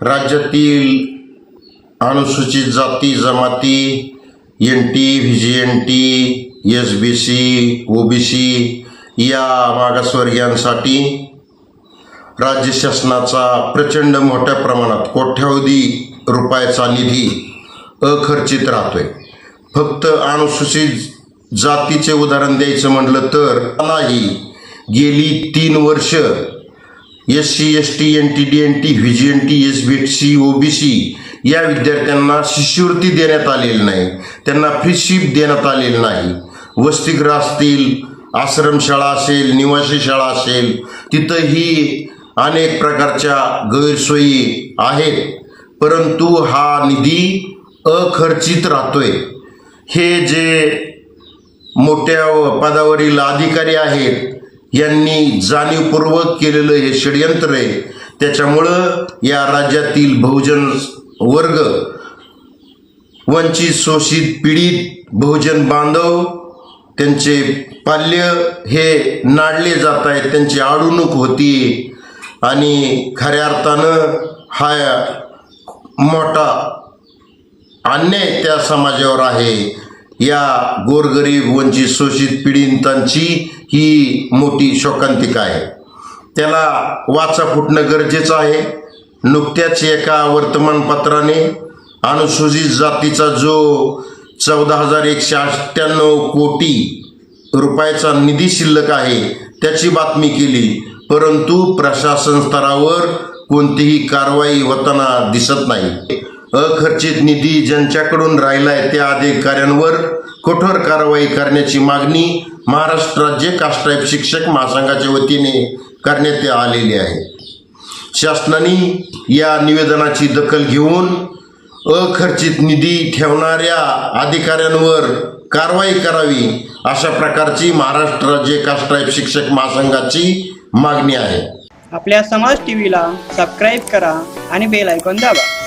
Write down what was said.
राज्यातील अनुसूचित जाती जमाती N T V J N T S B C O B C या मागासवर्गीयांसाठी राज्य शासनाचा प्रचंड मोठ्या प्रमाणात कोट्यावधी रुपयाचा निधी अखर्चित राहतोय. फक्त अनुसूचित जातीचे उदाहरण द्यायचं म्हटलं तर मलाही गेली तीन वर्ष S C S T N T D N T V J N T S B C O B C या विद्यार्थ्यांना शिष्यवृत्ती देण्यात आलेली नाही. त्यांना फ्रीशिप देण्यात आलेली नाही. वसतिगृह असतील आश्रमशाळा असेल निवासी शाळा असेल तिथंही अनेक प्रकारच्या गैरसोयी आहेत. परंतु हा निधी अखर्चित राहतोय. हे जे मोठ्या पदावरील अधिकारी आहेत यांनी जाणीवपूर्वक केलेलं हे षडयंत्र आहे. त्याच्यामुळं या राज्यातील बहुजन वर्ग वंचित शोषित पीडित बहुजन बांधव त्यांचे पाल्य हे नाडले जात आहेत त्यांची आडवणूक होती. आणि खऱ्या अर्थानं हा मोठा अन्याय त्या समाजावर आहे. या गोरगरीब वंचित शोषित पीडितांची ही मोठी शोकांतिका आहे. त्याला वाचा फुटणं गरजेचं आहे. नुकत्याच एका वर्तमानपत्राने अनुसूचित जातीचा जो चौदा हजार एकशे अठ्ठ्याण्णव कोटी रुपयाचा निधी शिल्लक आहे त्याची बातमी केली. परंतु प्रशासन स्तरावर कोणतीही कारवाई होताना दिसत नाही. अखर्चित निधी ज्यांच्याकडून राहिलाय त्या अधिकाऱ्यांवर कठोर कारवाई करण्याची मागणी महाराष्ट्र राज्य कास्ट्राईब शिक्षक महासंघाच्या वतीने करण्यात आलेली आहे. शासनाने या निवेदनाची दखल घेऊन अखर्चित निधी ठेवणाऱ्या अधिकाऱ्यांवर कारवाई करावी अशा प्रकारची महाराष्ट्र राज्य कास्ट्राईब शिक्षक महासंघाची मागणी आहे. आपल्या समाज टीव्हीला सबस्क्राईब करा आणि बेल ऐकून दाबा.